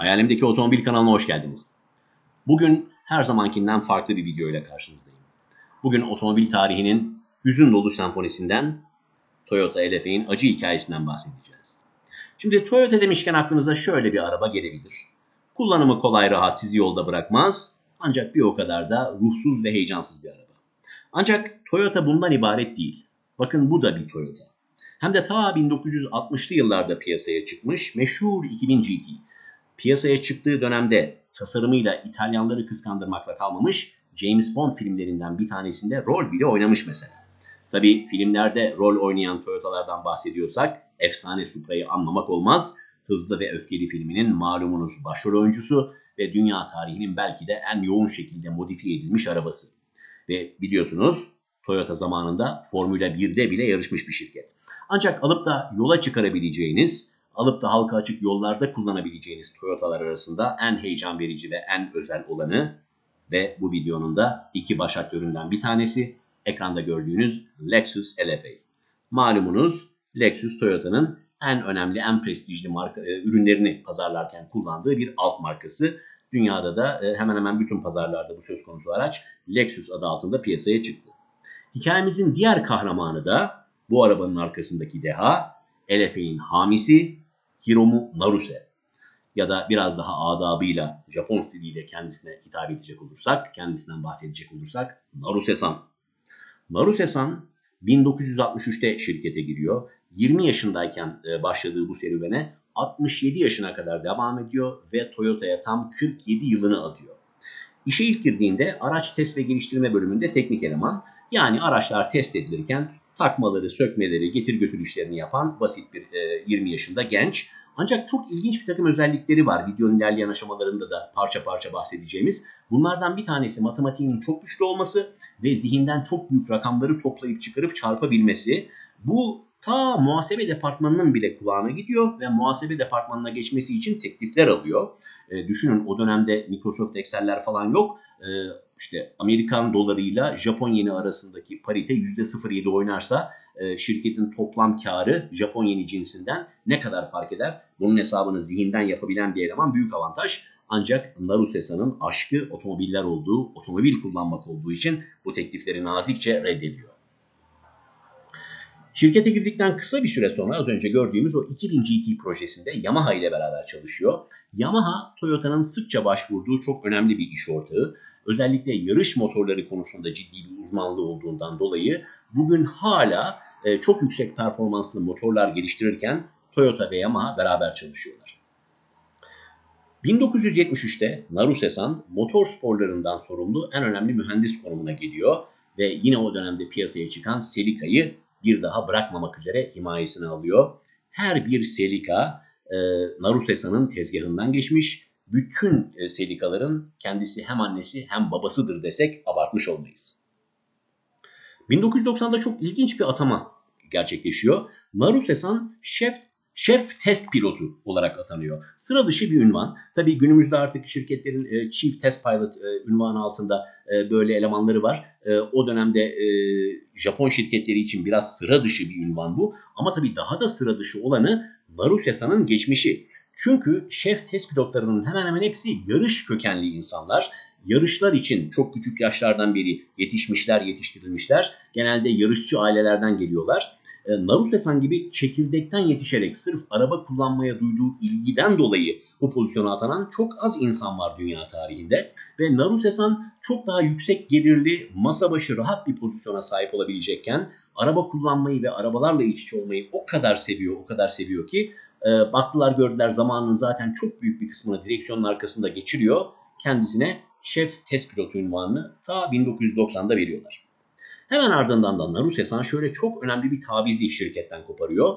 Hayalimdeki Otomobil kanalına hoş geldiniz. Bugün her zamankinden farklı bir video ile karşınızdayım. Bugün otomobil tarihinin hüzün dolu senfonisinden Toyota LF'in acı hikayesinden bahsedeceğiz. Şimdi Toyota demişken aklınıza şöyle bir araba gelebilir. Kullanımı kolay rahat sizi yolda bırakmaz ancak bir o kadar da ruhsuz ve heyecansız bir araba. Ancak Toyota bundan ibaret değil. Bakın bu da bir Toyota. Hem de ta 1960'lı yıllarda piyasaya çıkmış meşhur 2000 GT. Piyasaya çıktığı dönemde tasarımıyla İtalyanları kıskandırmakla kalmamış, James Bond filmlerinden bir tanesinde rol bile oynamış mesela. Tabi filmlerde rol oynayan Toyota'lardan bahsediyorsak efsane Supra'yı anlamak olmaz. Hızlı ve Öfkeli filminin malumunuz başrol oyuncusu ve dünya tarihinin belki de en yoğun şekilde modifiye edilmiş arabası. Ve biliyorsunuz Toyota zamanında Formula 1'de bile yarışmış bir şirket. Ancak alıp da yola çıkarabileceğiniz, alıp da halka açık yollarda kullanabileceğiniz Toyota'lar arasında en heyecan verici ve en özel olanı ve bu videonun da iki baş aktöründen bir tanesi ekranda gördüğünüz Lexus LFA. Malumunuz Lexus Toyota'nın en önemli, en prestijli marka, e, ürünlerini pazarlarken kullandığı bir alt markası. Dünyada da e, hemen hemen bütün pazarlarda bu söz konusu araç Lexus adı altında piyasaya çıktı. Hikayemizin diğer kahramanı da bu arabanın arkasındaki deha, LFA'nin hamisi Hiromu Naruse. Ya da biraz daha adabıyla Japon stiliyle kendisine hitap edecek olursak, kendisinden bahsedecek olursak Naruse-san. Naruse-san 1963'te şirkete giriyor. 20 yaşındayken e, başladığı bu serüvene 67 yaşına kadar devam ediyor ve Toyota'ya tam 47 yılını adıyor. İşe ilk girdiğinde araç test ve geliştirme bölümünde teknik eleman yani araçlar test edilirken takmaları, sökmeleri, getir götür işlerini yapan basit bir e, 20 yaşında genç. Ancak çok ilginç bir takım özellikleri var. Videonun ilerleyen aşamalarında da parça parça bahsedeceğimiz. Bunlardan bir tanesi matematiğinin çok güçlü olması ve zihinden çok büyük rakamları toplayıp çıkarıp çarpabilmesi. Bu ta muhasebe departmanının bile kulağına gidiyor ve muhasebe departmanına geçmesi için teklifler alıyor. E, düşünün o dönemde Microsoft Excel'ler falan yok. E, işte Amerikan dolarıyla Japon yeni arasındaki parite %07 oynarsa e, şirketin toplam karı Japon yeni cinsinden ne kadar fark eder? Bunun hesabını zihinden yapabilen bir eleman büyük avantaj. Ancak Narusesa'nın aşkı otomobiller olduğu, otomobil kullanmak olduğu için bu teklifleri nazikçe reddediyor. Şirkete girdikten kısa bir süre sonra az önce gördüğümüz o 2000 GT projesinde Yamaha ile beraber çalışıyor. Yamaha, Toyota'nın sıkça başvurduğu çok önemli bir iş ortağı. Özellikle yarış motorları konusunda ciddi bir uzmanlığı olduğundan dolayı bugün hala e, çok yüksek performanslı motorlar geliştirirken Toyota ve Yamaha beraber çalışıyorlar. 1973'te Naruse-san motor sporlarından sorumlu en önemli mühendis konumuna geliyor ve yine o dönemde piyasaya çıkan Selica'yı bir daha bırakmamak üzere himayesine alıyor. Her bir Celica e, Naruse-san'ın tezgahından geçmiş. Bütün e, Selica'ların kendisi hem annesi hem babasıdır desek abartmış olmayız. 1990'da çok ilginç bir atama gerçekleşiyor. Naruse-san şef şef test pilotu olarak atanıyor. Sıra dışı bir ünvan. Tabii günümüzde artık şirketlerin e, Chief Test Pilot e, ünvanı altında e, böyle elemanları var. E, o dönemde e, Japon şirketleri için biraz sıra dışı bir ünvan bu. Ama tabii daha da sıra dışı olanı Naruse-san'ın geçmişi. Çünkü şef test pilotlarının hemen hemen hepsi yarış kökenli insanlar. Yarışlar için çok küçük yaşlardan beri yetişmişler, yetiştirilmişler. Genelde yarışçı ailelerden geliyorlar. Naruse-san gibi çekirdekten yetişerek sırf araba kullanmaya duyduğu ilgiden dolayı bu pozisyona atanan çok az insan var dünya tarihinde. Ve Naruse-san çok daha yüksek gelirli, masa başı rahat bir pozisyona sahip olabilecekken araba kullanmayı ve arabalarla iç içe olmayı o kadar seviyor, o kadar seviyor ki e, baktılar gördüler zamanının zaten çok büyük bir kısmını direksiyonun arkasında geçiriyor. Kendisine şef test pilotu ünvanını ta 1990'da veriyorlar. Hemen ardından da Naruse-san şöyle çok önemli bir tavizi şirketten koparıyor.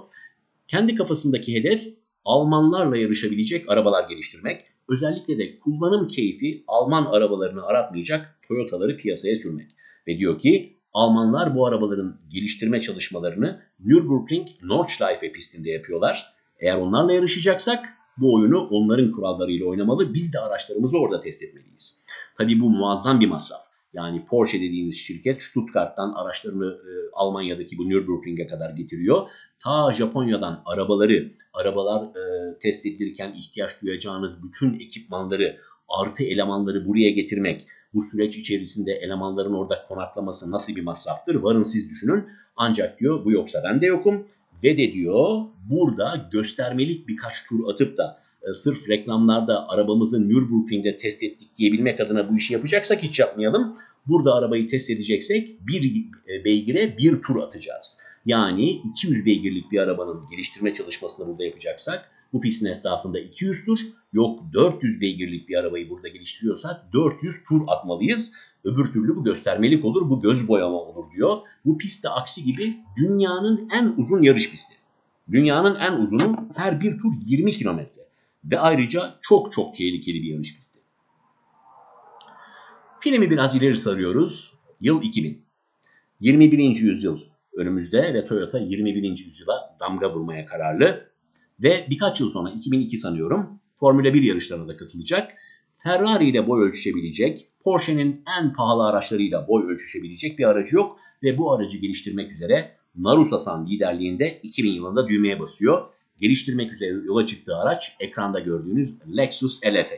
Kendi kafasındaki hedef Almanlarla yarışabilecek arabalar geliştirmek. Özellikle de kullanım keyfi Alman arabalarını aratmayacak Toyota'ları piyasaya sürmek. Ve diyor ki Almanlar bu arabaların geliştirme çalışmalarını Nürburgring Nordschleife pistinde yapıyorlar. Eğer onlarla yarışacaksak bu oyunu onların kurallarıyla oynamalı. Biz de araçlarımızı orada test etmeliyiz. Tabii bu muazzam bir masraf. yani Porsche dediğimiz şirket Stuttgart'tan araçlarını e, Almanya'daki bu Nürburgring'e kadar getiriyor. Ta Japonya'dan arabaları, arabalar e, test edilirken ihtiyaç duyacağınız bütün ekipmanları, artı elemanları buraya getirmek, bu süreç içerisinde elemanların orada konaklaması nasıl bir masraftır? Varın siz düşünün. Ancak diyor bu yoksa ben de yokum. Ve de diyor burada göstermelik birkaç tur atıp da e, sırf reklamlarda arabamızı Nürburgring'de test ettik diyebilmek adına bu işi yapacaksak hiç yapmayalım. Burada arabayı test edeceksek bir e, beygire bir tur atacağız. Yani 200 beygirlik bir arabanın geliştirme çalışmasını burada yapacaksak bu pistin etrafında 200 tur yok 400 beygirlik bir arabayı burada geliştiriyorsak 400 tur atmalıyız. Öbür türlü bu göstermelik olur, bu göz boyama olur diyor. Bu pist de aksi gibi dünyanın en uzun yarış pisti. Dünyanın en uzunu her bir tur 20 kilometre. Ve ayrıca çok çok tehlikeli bir yarış pisti. Filmi biraz ileri sarıyoruz. Yıl 2000. 21. yüzyıl önümüzde ve Toyota 21. yüzyıla damga vurmaya kararlı. Ve birkaç yıl sonra 2002 sanıyorum Formula 1 yarışlarına da katılacak. Ferrari ile boy ölçüşebilecek, Porsche'nin en pahalı araçlarıyla boy ölçüşebilecek bir aracı yok ve bu aracı geliştirmek üzere Narus Hasan liderliğinde 2000 yılında düğmeye basıyor. Geliştirmek üzere yola çıktığı araç ekranda gördüğünüz Lexus LFA.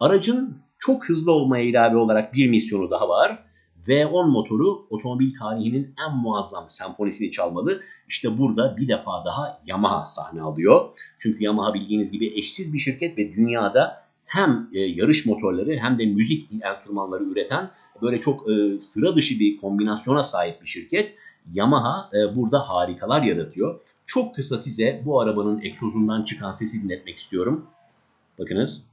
Aracın çok hızlı olmaya ilave olarak bir misyonu daha var. V10 motoru otomobil tarihinin en muazzam senfonisini çalmalı. İşte burada bir defa daha Yamaha sahne alıyor. Çünkü Yamaha bildiğiniz gibi eşsiz bir şirket ve dünyada hem e, yarış motorları hem de müzik enstrümanları üreten böyle çok e, sıra dışı bir kombinasyona sahip bir şirket. Yamaha e, burada harikalar yaratıyor. Çok kısa size bu arabanın egzozundan çıkan sesi dinletmek istiyorum. Bakınız.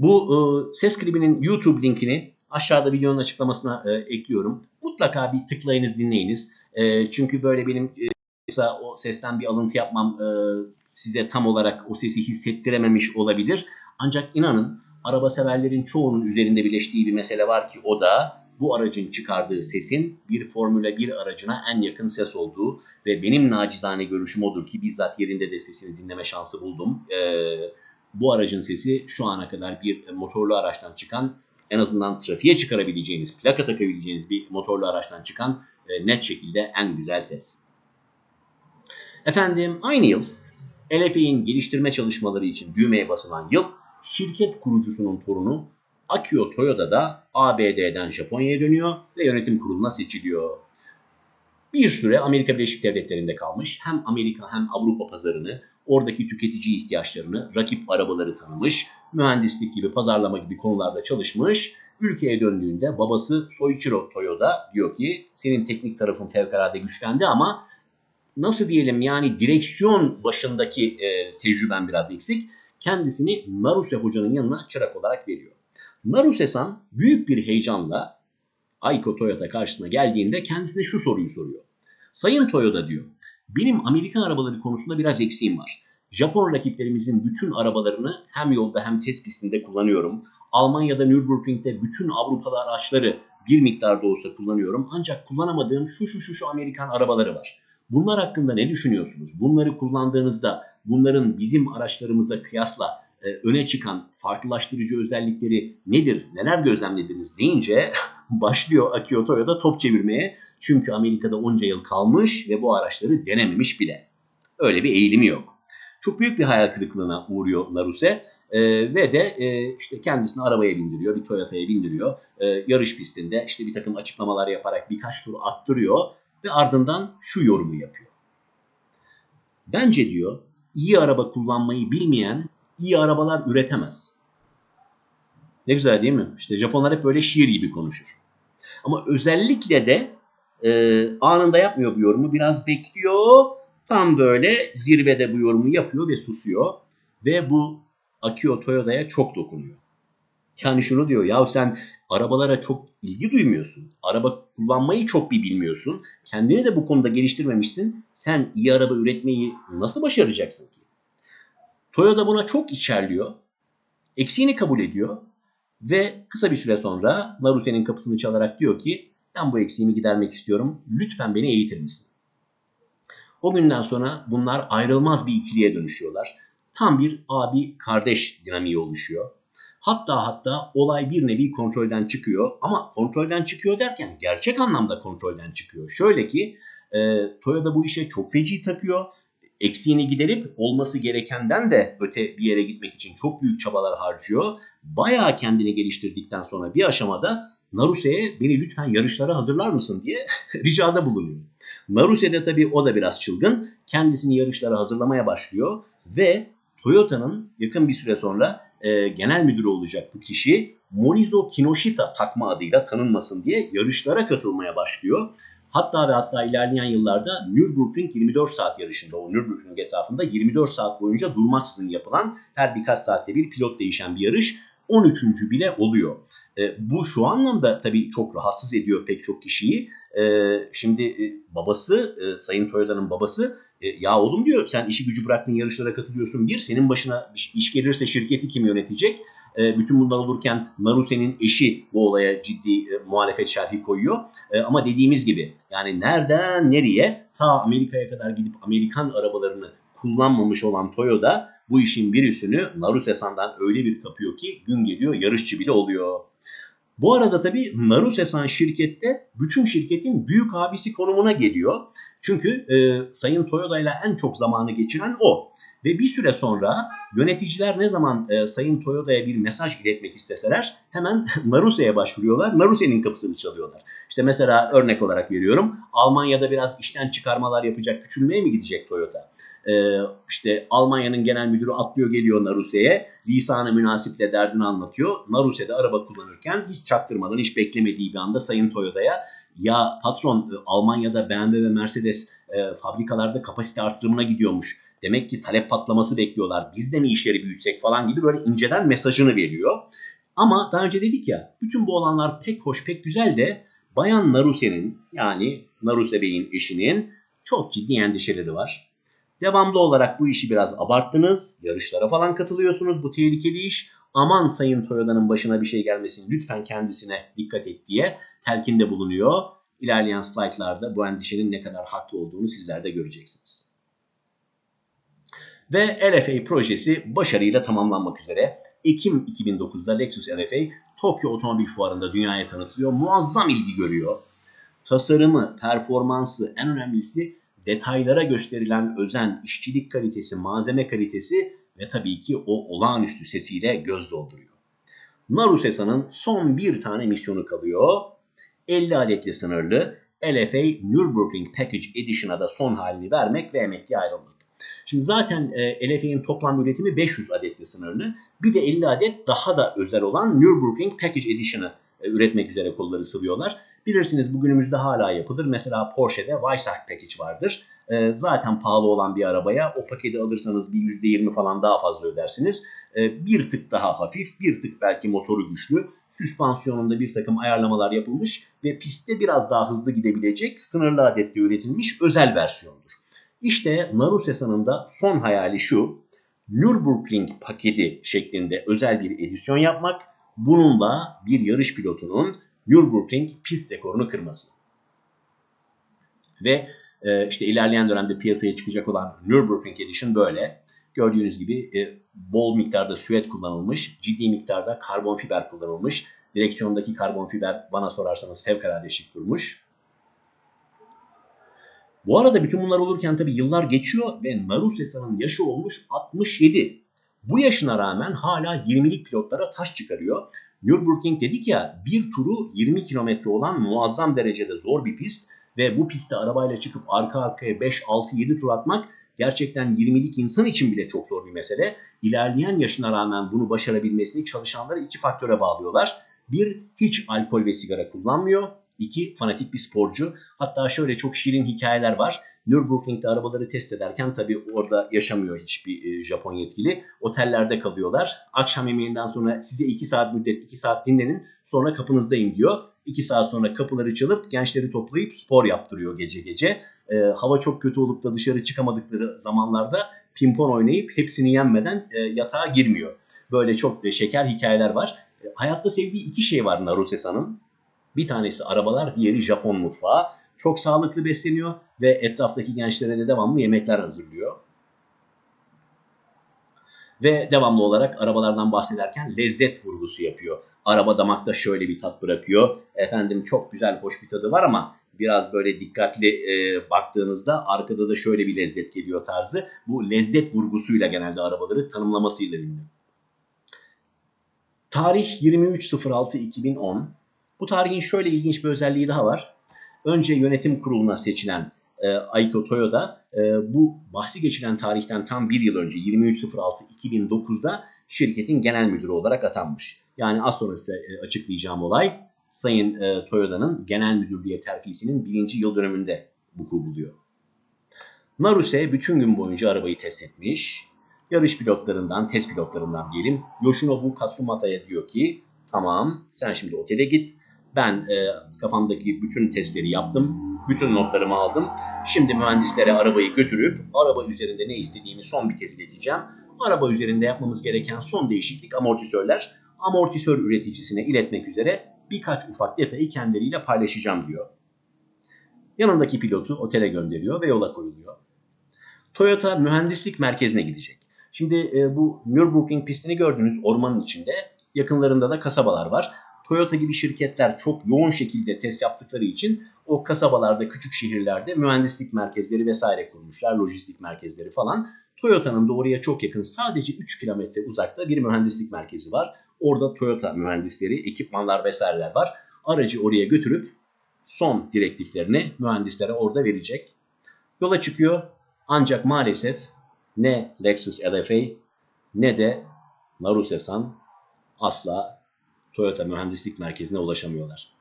Bu e, ses klibinin YouTube linkini aşağıda videonun açıklamasına e, ekliyorum. Mutlaka bir tıklayınız dinleyiniz. E, çünkü böyle benim e, kısa o sesten bir alıntı yapmam e, size tam olarak o sesi hissettirememiş olabilir. Ancak inanın araba severlerin çoğunun üzerinde birleştiği bir mesele var ki o da bu aracın çıkardığı sesin bir Formula 1 aracına en yakın ses olduğu ve benim nacizane görüşüm odur ki bizzat yerinde de sesini dinleme şansı buldum. Eee bu aracın sesi şu ana kadar bir motorlu araçtan çıkan en azından trafiğe çıkarabileceğiniz, plaka takabileceğiniz bir motorlu araçtan çıkan e, net şekilde en güzel ses. Efendim aynı yıl LFA'in geliştirme çalışmaları için düğmeye basılan yıl şirket kurucusunun torunu Akio Toyoda da ABD'den Japonya'ya dönüyor ve yönetim kuruluna seçiliyor. Bir süre Amerika Birleşik Devletleri'nde kalmış. Hem Amerika hem Avrupa pazarını, oradaki tüketici ihtiyaçlarını, rakip arabaları tanımış, mühendislik gibi, pazarlama gibi konularda çalışmış. Ülkeye döndüğünde babası Soichiro Toyoda diyor ki senin teknik tarafın fevkalade güçlendi ama nasıl diyelim yani direksiyon başındaki e, tecrüben biraz eksik. Kendisini Naruse hocanın yanına çırak olarak veriyor. Naruse-san büyük bir heyecanla Aiko Toyota karşısına geldiğinde kendisine şu soruyu soruyor. Sayın Toyota diyor, benim Amerikan arabaları konusunda biraz eksiğim var. Japon rakiplerimizin bütün arabalarını hem yolda hem test pistinde kullanıyorum. Almanya'da Nürburgring'de bütün Avrupalı araçları bir miktarda olsa kullanıyorum. Ancak kullanamadığım şu şu şu şu Amerikan arabaları var. Bunlar hakkında ne düşünüyorsunuz? Bunları kullandığınızda bunların bizim araçlarımıza kıyasla e, öne çıkan farklılaştırıcı özellikleri nedir, neler gözlemlediniz deyince başlıyor Akio Toyoda top çevirmeye. Çünkü Amerika'da onca yıl kalmış ve bu araçları denememiş bile. Öyle bir eğilimi yok. Çok büyük bir hayal kırıklığına uğruyor Naruse e, ve de e, işte kendisini arabaya bindiriyor, bir Toyota'ya bindiriyor. E, yarış pistinde işte bir takım açıklamalar yaparak birkaç tur attırıyor ve ardından şu yorumu yapıyor. Bence diyor iyi araba kullanmayı bilmeyen iyi arabalar üretemez. Ne güzel değil mi? İşte Japonlar hep böyle şiir gibi konuşur. Ama özellikle de e, anında yapmıyor bu yorumu. Biraz bekliyor. Tam böyle zirvede bu yorumu yapıyor ve susuyor. Ve bu Akio Toyota'ya çok dokunuyor. Yani şunu diyor ya sen arabalara çok ilgi duymuyorsun. Araba kullanmayı çok bir bilmiyorsun. Kendini de bu konuda geliştirmemişsin. Sen iyi araba üretmeyi nasıl başaracaksın ki? Toyota buna çok içerliyor. Eksiğini kabul ediyor. Ve kısa bir süre sonra Naruse'nin kapısını çalarak diyor ki ben bu eksiğimi gidermek istiyorum. Lütfen beni eğitir misin? O günden sonra bunlar ayrılmaz bir ikiliye dönüşüyorlar. Tam bir abi kardeş dinamiği oluşuyor. Hatta hatta olay bir nevi kontrolden çıkıyor ama kontrolden çıkıyor derken gerçek anlamda kontrolden çıkıyor. Şöyle ki e, Toyota bu işe çok feci takıyor. Eksiğini giderip olması gerekenden de öte bir yere gitmek için çok büyük çabalar harcıyor. Bayağı kendini geliştirdikten sonra bir aşamada Naruse'ye beni lütfen yarışlara hazırlar mısın diye ricada bulunuyor. Naruse de tabii o da biraz çılgın. Kendisini yarışlara hazırlamaya başlıyor ve Toyota'nın yakın bir süre sonra e, genel müdürü olacak bu kişi Morizo Kinoshita takma adıyla tanınmasın diye yarışlara katılmaya başlıyor. Hatta ve hatta ilerleyen yıllarda Nürburgring 24 saat yarışında o Nürburgring etrafında 24 saat boyunca durmaksızın yapılan her birkaç saatte bir pilot değişen bir yarış 13. bile oluyor. E, bu şu anlamda tabii çok rahatsız ediyor pek çok kişiyi. E, şimdi e, babası, e, Sayın Toyota'nın babası e, ya oğlum diyor sen işi gücü bıraktın yarışlara katılıyorsun bir senin başına iş gelirse şirketi kim yönetecek? E, bütün bunlar olurken Naruse'nin eşi bu olaya ciddi e, muhalefet şerhi koyuyor. E, ama dediğimiz gibi yani nereden nereye ta Amerika'ya kadar gidip Amerikan arabalarını kullanmamış olan Toyota bu işin bir üstünü Naruse-san'dan öyle bir kapıyor ki gün geliyor yarışçı bile oluyor. Bu arada tabii Naruse-san şirkette bütün şirketin büyük abisi konumuna geliyor. Çünkü e, Sayın Toyota ile en çok zamanı geçiren o. Ve bir süre sonra yöneticiler ne zaman e, Sayın Toyota'ya bir mesaj iletmek isteseler hemen Naruse'ye başvuruyorlar. Naruse'nin kapısını çalıyorlar. İşte mesela örnek olarak veriyorum. Almanya'da biraz işten çıkarmalar yapacak, küçülmeye mi gidecek Toyota? Ee, işte Almanya'nın genel müdürü atlıyor geliyor Naruse'ye. Lisanı münasiple derdini anlatıyor. Naruse de araba kullanırken hiç çaktırmadan, hiç beklemediği bir anda Sayın Toyota'ya ya patron Almanya'da BMW ve Mercedes e, fabrikalarda kapasite artırımına gidiyormuş. Demek ki talep patlaması bekliyorlar. Biz de mi işleri büyütsek falan gibi böyle inceden mesajını veriyor. Ama daha önce dedik ya bütün bu olanlar pek hoş pek güzel de Bayan Naruse'nin yani Naruse Bey'in eşinin çok ciddi endişeleri var. Devamlı olarak bu işi biraz abarttınız. Yarışlara falan katılıyorsunuz. Bu tehlikeli iş. Aman Sayın Toyota'nın başına bir şey gelmesin. Lütfen kendisine dikkat et diye telkinde bulunuyor. İlerleyen slaytlarda bu endişenin ne kadar haklı olduğunu sizler de göreceksiniz. Ve LFA projesi başarıyla tamamlanmak üzere. Ekim 2009'da Lexus LFA Tokyo Otomobil Fuarı'nda dünyaya tanıtılıyor. Muazzam ilgi görüyor. Tasarımı, performansı, en önemlisi detaylara gösterilen özen, işçilik kalitesi, malzeme kalitesi ve tabii ki o olağanüstü sesiyle göz dolduruyor. Narusesa'nın son bir tane misyonu kalıyor. 50 adetli sınırlı LFA Nürburgring Package Edition'a da son halini vermek ve emekli ayrılmak. Şimdi zaten e, LFA'nin toplam üretimi 500 adetli sınırlı. Bir de 50 adet daha da özel olan Nürburgring Package Edition'ı üretmek üzere kolları sıvıyorlar. Bilirsiniz bugünümüzde hala yapılır. Mesela Porsche'de Weissach Package vardır. E, zaten pahalı olan bir arabaya o paketi alırsanız bir %20 falan daha fazla ödersiniz. E, bir tık daha hafif, bir tık belki motoru güçlü. Süspansiyonunda bir takım ayarlamalar yapılmış ve pistte biraz daha hızlı gidebilecek sınırlı adette üretilmiş özel versiyondur. İşte Narusesa'nın da son hayali şu. Nürburgring paketi şeklinde özel bir edisyon yapmak. Bununla bir yarış pilotunun Nürburgring pist rekorunu kırması. Ve e, işte ilerleyen dönemde piyasaya çıkacak olan Nürburgring Edition böyle. Gördüğünüz gibi e, bol miktarda süet kullanılmış, ciddi miktarda karbon fiber kullanılmış. Direksiyondaki karbon fiber bana sorarsanız fevkalade şık durmuş. Bu arada bütün bunlar olurken tabii yıllar geçiyor ve Narusesa'nın yaşı olmuş 67. Bu yaşına rağmen hala 20'lik pilotlara taş çıkarıyor. Nürburgring dedik ya bir turu 20 kilometre olan muazzam derecede zor bir pist ve bu pistte arabayla çıkıp arka arkaya 5, 6, 7 tur atmak gerçekten 20'lik insan için bile çok zor bir mesele. İlerleyen yaşına rağmen bunu başarabilmesini çalışanları iki faktöre bağlıyorlar. Bir, hiç alkol ve sigara kullanmıyor. İki, fanatik bir sporcu. Hatta şöyle çok şirin hikayeler var. Nürburgring'de arabaları test ederken tabii orada yaşamıyor hiçbir e, Japon yetkili. Otellerde kalıyorlar. Akşam yemeğinden sonra size 2 saat müddet 2 saat dinlenin sonra kapınızdayım diyor. 2 saat sonra kapıları çalıp gençleri toplayıp spor yaptırıyor gece gece. E, hava çok kötü olup da dışarı çıkamadıkları zamanlarda pimpon oynayıp hepsini yenmeden e, yatağa girmiyor. Böyle çok şeker hikayeler var. E, hayatta sevdiği iki şey var Narusesa'nın. Bir tanesi arabalar, diğeri Japon mutfağı. Çok sağlıklı besleniyor ve etraftaki gençlere de devamlı yemekler hazırlıyor. Ve devamlı olarak arabalardan bahsederken lezzet vurgusu yapıyor. Araba damakta şöyle bir tat bırakıyor. Efendim çok güzel, hoş bir tadı var ama biraz böyle dikkatli e, baktığınızda arkada da şöyle bir lezzet geliyor tarzı. Bu lezzet vurgusuyla genelde arabaları tanımlamasıyla ünlü. Tarih 23.06.2010. Bu tarihin şöyle ilginç bir özelliği daha var. Önce yönetim kuruluna seçilen e, Aiko Toyoda e, bu bahsi geçilen tarihten tam bir yıl önce 23.06.2009'da şirketin genel müdürü olarak atanmış. Yani az sonra size e, açıklayacağım olay Sayın e, Toyota'nın genel müdürlüğe terfisinin birinci yıl dönümünde vuku buluyor. Naruse bütün gün boyunca arabayı test etmiş. Yarış pilotlarından, test pilotlarından diyelim Yoshinobu Katsumata'ya diyor ki tamam sen şimdi otele git. Ben e, kafamdaki bütün testleri yaptım. Bütün notlarımı aldım. Şimdi mühendislere arabayı götürüp araba üzerinde ne istediğimi son bir kez ileteceğim. Araba üzerinde yapmamız gereken son değişiklik amortisörler. Amortisör üreticisine iletmek üzere birkaç ufak detayı kendileriyle paylaşacağım diyor. Yanındaki pilotu otele gönderiyor ve yola koyuluyor. Toyota mühendislik merkezine gidecek. Şimdi e, bu Nürburgring pistini gördüğünüz ormanın içinde yakınlarında da kasabalar var. Toyota gibi şirketler çok yoğun şekilde test yaptıkları için o kasabalarda, küçük şehirlerde mühendislik merkezleri vesaire kurmuşlar, lojistik merkezleri falan. Toyota'nın da oraya çok yakın sadece 3 kilometre uzakta bir mühendislik merkezi var. Orada Toyota mühendisleri, ekipmanlar vesaireler var. Aracı oraya götürüp son direktiflerini mühendislere orada verecek. Yola çıkıyor ancak maalesef ne Lexus LFA ne de Naruse-san asla Toyota mühendislik merkezine ulaşamıyorlar.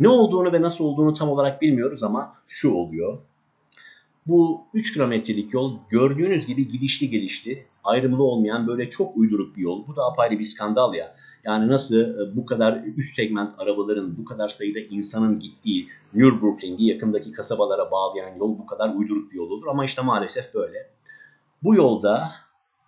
Ne olduğunu ve nasıl olduğunu tam olarak bilmiyoruz ama şu oluyor. Bu 3 kilometrelik yol gördüğünüz gibi gidişli gelişli, ayrımlı olmayan böyle çok uyduruk bir yol. Bu da apayrı bir skandal ya. Yani nasıl e, bu kadar üst segment arabaların, bu kadar sayıda insanın gittiği Nürburgring'i yakındaki kasabalara bağlayan yol bu kadar uyduruk bir yol olur. Ama işte maalesef böyle. Bu yolda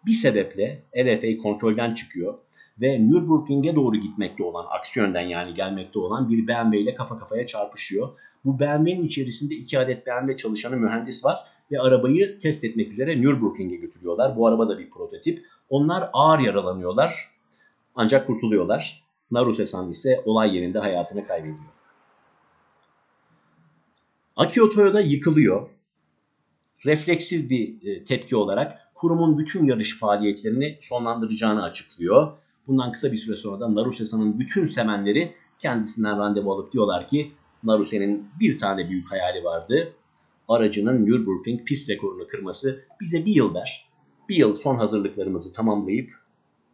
bir sebeple LFA kontrolden çıkıyor ve Nürburgring'e doğru gitmekte olan, aksi yönden yani gelmekte olan bir BMW ile kafa kafaya çarpışıyor. Bu BMW'nin içerisinde iki adet BMW çalışanı mühendis var ve arabayı test etmek üzere Nürburgring'e götürüyorlar. Bu araba da bir prototip. Onlar ağır yaralanıyorlar ancak kurtuluyorlar. Naruse-san ise olay yerinde hayatını kaybediyor. Akio Toyoda yıkılıyor. Refleksif bir e, tepki olarak kurumun bütün yarış faaliyetlerini sonlandıracağını açıklıyor. Bundan kısa bir süre sonra da Naruse-san'ın bütün semenleri kendisinden randevu alıp diyorlar ki Naruse'nin bir tane büyük hayali vardı. Aracının Nürburgring pist rekorunu kırması bize bir yıl ver. Bir yıl son hazırlıklarımızı tamamlayıp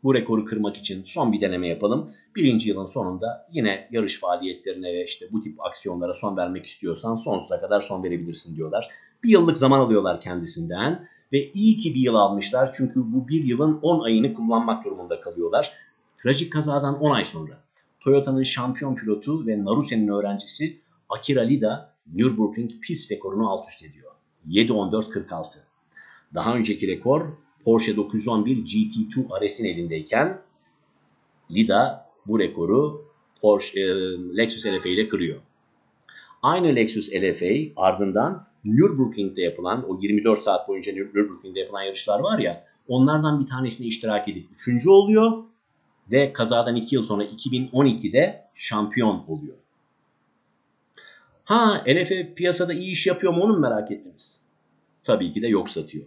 bu rekoru kırmak için son bir deneme yapalım. Birinci yılın sonunda yine yarış faaliyetlerine ve işte bu tip aksiyonlara son vermek istiyorsan sonsuza kadar son verebilirsin diyorlar. Bir yıllık zaman alıyorlar kendisinden ve iyi ki bir yıl almışlar çünkü bu bir yılın 10 ayını kullanmak durumunda kalıyorlar. Trajik kazadan 10 ay sonra Toyota'nın şampiyon pilotu ve Naruse'nin öğrencisi Akira Lida Nürburgring pist rekorunu alt üst ediyor. 7.14.46. Daha önceki rekor Porsche 911 GT2 RS'in elindeyken Lida bu rekoru Porsche, e, Lexus LFA ile kırıyor. Aynı Lexus LFA ardından Nürburgring'de yapılan o 24 saat boyunca Nürburgring'de yapılan yarışlar var ya onlardan bir tanesine iştirak edip 3. oluyor ve kazadan 2 yıl sonra 2012'de şampiyon oluyor. Ha LFA piyasada iyi iş yapıyor mu onu mu merak ettiniz? Tabii ki de yok satıyor.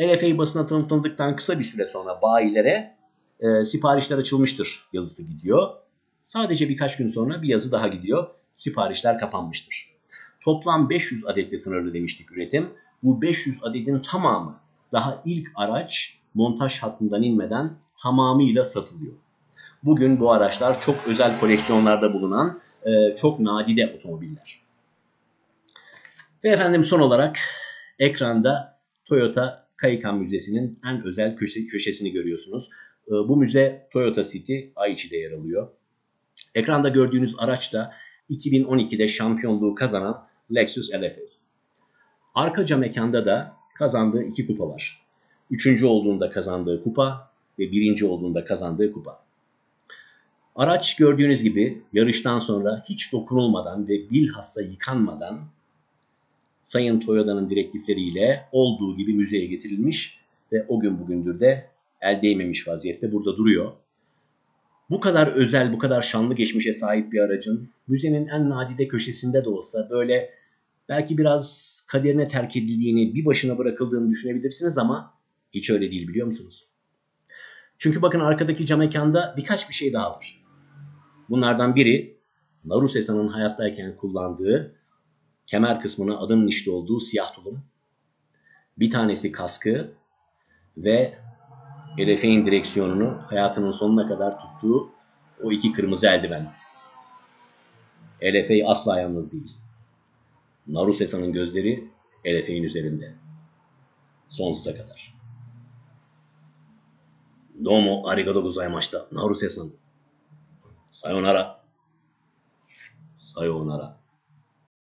LFA basına tanıtıldıktan kısa bir süre sonra bayilere e, siparişler açılmıştır yazısı gidiyor. Sadece birkaç gün sonra bir yazı daha gidiyor. Siparişler kapanmıştır. Toplam 500 adetle sınırlı demiştik üretim. Bu 500 adetin tamamı daha ilk araç montaj hattından inmeden tamamıyla satılıyor. Bugün bu araçlar çok özel koleksiyonlarda bulunan e, çok nadide otomobiller. Ve efendim son olarak ekranda Toyota Kayıkan Müzesi'nin en özel köşe, köşesini görüyorsunuz. E, bu müze Toyota City Aichi'de yer alıyor. Ekranda gördüğünüz araç da 2012'de şampiyonluğu kazanan Lexus LFA. Arka cam mekanda da kazandığı iki kupa var. Üçüncü olduğunda kazandığı kupa ve birinci olduğunda kazandığı kupa. Araç gördüğünüz gibi yarıştan sonra hiç dokunulmadan ve bilhassa yıkanmadan Sayın Toyota'nın direktifleriyle olduğu gibi müzeye getirilmiş ve o gün bugündür de el değmemiş vaziyette burada duruyor. Bu kadar özel, bu kadar şanlı geçmişe sahip bir aracın müzenin en nadide köşesinde de olsa böyle belki biraz kaderine terk edildiğini, bir başına bırakıldığını düşünebilirsiniz ama hiç öyle değil biliyor musunuz? Çünkü bakın arkadaki cam mekanda birkaç bir şey daha var. Bunlardan biri Narusesa'nın hayattayken kullandığı kemer kısmına adının işte olduğu siyah tulum. Bir tanesi kaskı ve Elefe'nin direksiyonunu hayatının sonuna kadar tuttuğu o iki kırmızı eldiven. Elefey asla yalnız değil. Narusesa'nın gözleri Elefe'nin üzerinde. Sonsuza kadar. どうもありがとうございました。ナウルセさん。さようなら。さようなら。